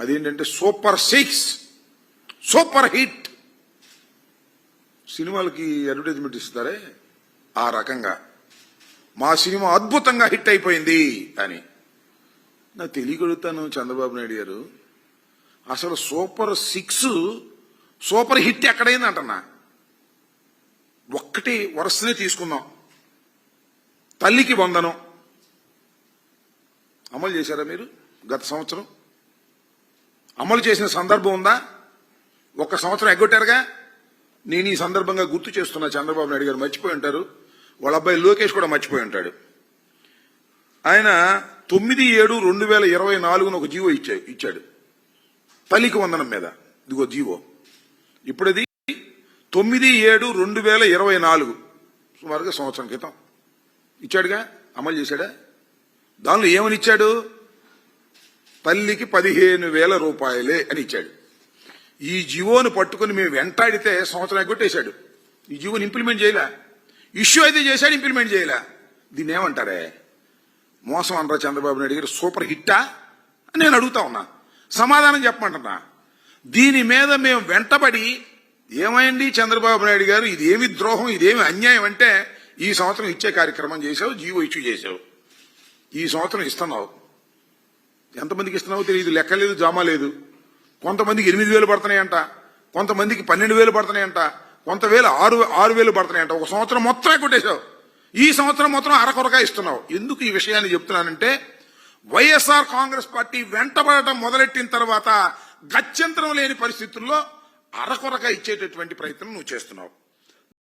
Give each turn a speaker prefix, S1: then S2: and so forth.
S1: అదేంటంటే super six super hit. సినిమాలకి advertisement ఇస్తారే? ఆ రకంగా. మా సినిమా అద్భుతంగా హిట్ అయిపోయింది అని. నాకు తెలియగలుగుతాను చంద్రబాబు నాయుడు గారు. అసలు సూపర్ సిక్స్ సూపర్ హిట్ ఎక్కడైంది అంటన్నా. ఒక్కటి వరుసనే తీసుకుందాం. తల్లికి వందనం. అమలు చేశారా మీరు గత సంవత్సరం? అమలు చేసిన సందర్భం ఉందా? ఒక్క సంవత్సరం ఎగ్గొట్టారుగా? నేను ఈ సందర్భంగా గుర్తు చేస్తున్నా చంద్రబాబు నాయుడు గారు మర్చిపోయి ఉంటారు. వాళ్ళ అబ్బాయి లోకేష్ కూడా మర్చిపోయి ఉంటాడు. ఆయన తొమ్మిది ఏడు రెండు వేల ఇరవై నాలుగున ఒక జీవో ఇచ్చా ఇచ్చాడు. తల్లికి వందనం మీద. ఇదిగో జీవో. ఇప్పుడది తొమ్మిది ఏడు రెండు వేల ఇరవై నాలుగు. సుమారుగా సంవత్సరం క్రితం. ఇచ్చాడుగా? అమలు చేశాడా? దానిలో ఏమని ఇచ్చాడు? తల్లికి పదిహేను వేల రూపాయలే అని ఇచ్చాడు. ఈ జీవోను పట్టుకుని మేము వెంటాడితే సంవత్సరం కొట్టేశాడు. ఈ జీవోని ఇంప్లిమెంట్ చేయలే. ఇష్యూ అయితే చేశాడు ఇంప్లిమెంట్ చేయలే. దీన్ని ఏమంటారే? మోసం అనరా చంద్రబాబు నాయుడు గారు? సూపర్ హిట్టా? అని నేను అడుగుతా ఉన్నా. సమాధానం చెప్పమంటున్నా. దీని మీద మేము వెంటబడి ఏమైంది చంద్రబాబు నాయుడు గారు? ఇదేమి ద్రోహం ఇదేమి అన్యాయం అంటే ఈ సంవత్సరం ఇచ్చే కార్యక్రమం చేసావు జీవో ఇష్యూ చేసావు ఈ సంవత్సరం ఇస్తున్నావు. ఎంతమందికి ఇస్తున్నావో తెలియదు లెక్క లేదు జామా లేదు. కొంతమందికి ఎనిమిది వేలు పడుతున్నాయంట కొంతమందికి పన్నెండు వేలు పడుతున్నాయంట కొంత వేలు ఆరు ఆరు వేలు పడుతున్నాయంట. ఒక సంవత్సరం మొత్తమే కొట్టేశావు. ఈ సంవత్సరం మొత్తం అరకొరగా ఇస్తున్నావు. ఎందుకు ఈ విషయాన్ని చెప్తున్నానంటే వైఎస్ఆర్ కాంగ్రెస్ పార్టీ వెంటబడటం మొదలెట్టిన తర్వాత గత్యంతరం లేని పరిస్థితుల్లో అరకొరగా ఇచ్చేటటువంటి ప్రయత్నం నువ్వు చేస్తున్నావు.